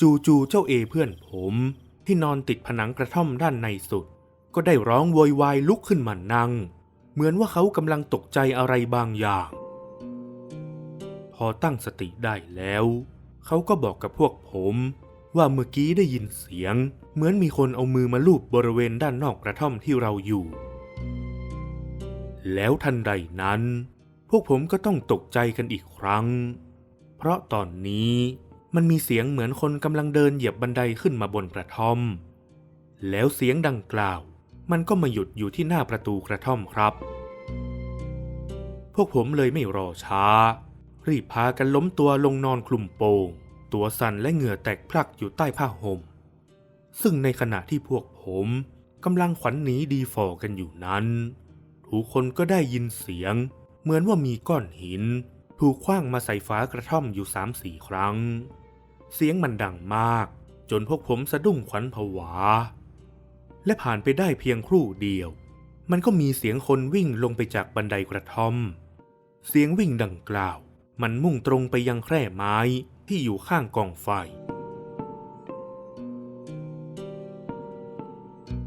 จู่ๆเจ้าเอเพื่อนผม ที่นอนติดผนังกระท่อมด้านในสุด ก็ได้ร้องโวยวายลุกขึ้นมานั่ง เหมือนว่าเขากำลังตกใจอะไรบางอย่าง พอตั้งสติได้แล้ว เขาก็บอกกับพวกผมว่าเมื่อกี้ได้ยินเสียง เหมือนมีคนเอามือมาลูบบริเวณด้านนอกกระท่อมที่เราอยู่ แล้วทันใดนั้น พวกผมก็ต้องตกใจกันอีกครั้ง เพราะตอนนี้ มันมีเสียงเหมือนคนกำลังเดินเหยียบบันไดขึ้นมาบนกระท่อม แล้วเสียงดังกล่าว มันก็มาหยุดอยู่ที่หน้าประตูกระท่อมครับ พวกผมเลยไม่รอช้า รีบพากันล้มตัวลงนอนคลุมโปง ตัวสั่นและเหงื่อแตกพลักอยู่ใต้ผ้าห่ม ซึ่งในขณะที่พวกผมกำลังขวัญหนีดีฟอกันอยู่นั้น ทุกคนก็ได้ยินเสียง เหมือนว่ามีก้อนหิน ถูกคว้างมาใส่ฝากระท่อมอยู่สามสี่ครั้ง เสียงมันดังมาก จนพวกผมสะดุ้งขวัญผวา และผ่านไปได้เพียงครู่เดียว มันก็มีเสียงคนวิ่งลงไปจากบันไดกระท่อม เสียงวิ่งดังกล่าว มันมุ่งตรงไปยังแคร่ไม้ที่อยู่ข้างกองไฟ